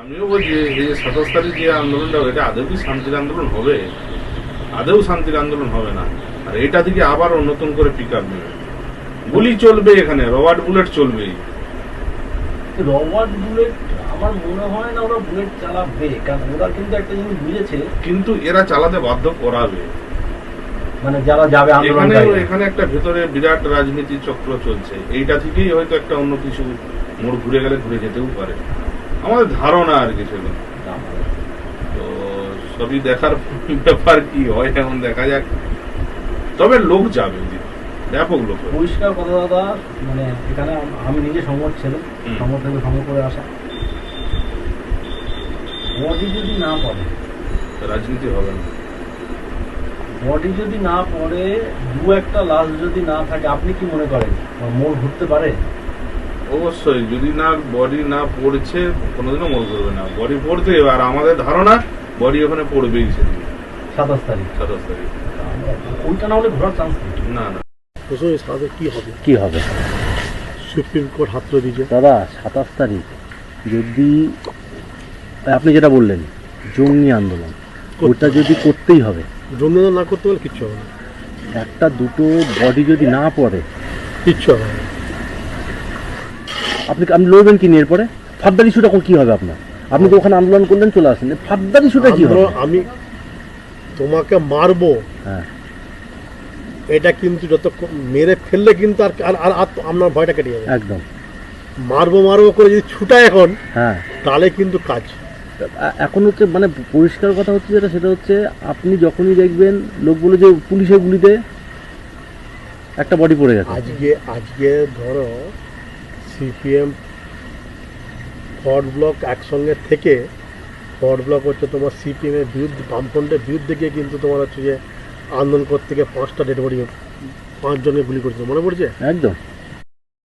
আমিও বলছি এই সাতাশ তারিখ যে আন্দোলনটা এটা আদৌ কি শান্তির আন্দোলন হবে? আদৌ শান্তির আন্দোলন হবে না। আর এটা থেকে আবার নতুন করে পিক আপ নেবে। গুলি চলবে এখানে রবার্ট বুলেট চলবেই। রবার্ট বুলেট আমার মনে হয় না ওরা বুলেট চালাবে কারণ ওরা কিন্তু একটা জিনিস বুঝেছে। কিন্তু এরা চালাতে বাধ্য করাবে। মানে যারা যাবে এখানে এখানে একটা ভেতরে বিরাট রাজনীতি চক্র চলছে। এইটা থেকেই হয়তো একটা অন্য কিছু মোড় ঘুরে গেলে ঘুরে যেতেও পারে। আমাদের ধারণা আর কি সেগুলো। তো সবই দেখার ব্যাপার কি হয় এখন দেখা যাক। তবে লোক যাবে ব্যাপক লোক পরিষ্কার কথা দাদা মানে এখানে আমি নিজে সমর ছেলে সমর থেকে সমর করে আসা। বডি যদি না পড়ে রাজনীতি হবে না। বডি যদি না পড়ে দু একটা লাশ যদি না থাকে আপনি কি মনে করেন? মোড় ঘুরতে পারে? অবশ্যই যদি না বডি না পড়ছে কোনোদিনও মনে করবে না। বডি পড়তে হবে। আর আমাদের ধারণা বডি ওখানে পড়বেই সেদিন। সাতাশ তারিখ। সাতাশ তারিখ। ওইটা না হলে ঘোরার চান্স না না। কি হবে? কি হবে? সুপ্রিম কোর্ট হাত দিয়েছে। দাদা সাতাশ তারিখ যদি আপনি যেটা বললেন জঙ্গি আন্দোলন ওটা যদি করতেই হবে। জন্মদান না করতে পারলে কিচ্ছু হবে না। একটা দুটো বডি যদি না পড়ে কিচ্ছু হবে না। আপনি আপনি লড়বেন কি নিয়ে এরপরে? ফাদ্দার ইস্যুটা কি হবে আপনার? আপনি তো ওখানে আন্দোলন করলেন চলে আসেন। ফাদ্দার ইস্যুটা কি হবে? আমি তোমাকে মারবো। হ্যাঁ। এটা কিন্তু যত মেরে ফেললে কিন্তু আর আর- আর আর আপনার ভয়টা কেটে যাবে। একদম। মারবো মারবো করে যদি ছুটায় এখন হ্যাঁ। তাহলে কিন্তু কাজ। এখন হচ্ছে মানে পরিষ্কার কথা হচ্ছে যেটা সেটা হচ্ছে আপনি যখনই দেখবেন লোক বলে যে পুলিশের গুলিতে একটা বডি পড়ে গেছে। আজকে আজকে ধরো সিপিএম ফরওয়ার্ড ব্লক একসঙ্গে থেকে ফরওয়ার্ড ব্লক হচ্ছে তোমার সিপিএমের বিরুদ্ধে, বামফ্রন্টের বিরুদ্ধে গিয়ে কিন্তু তোমার হচ্ছে যে আন্দোলন করতে গিয়ে পাঁচটা ডেড বডি পাঁচজনকে গুলি করেছিল। মনে পড়ছে? একদম।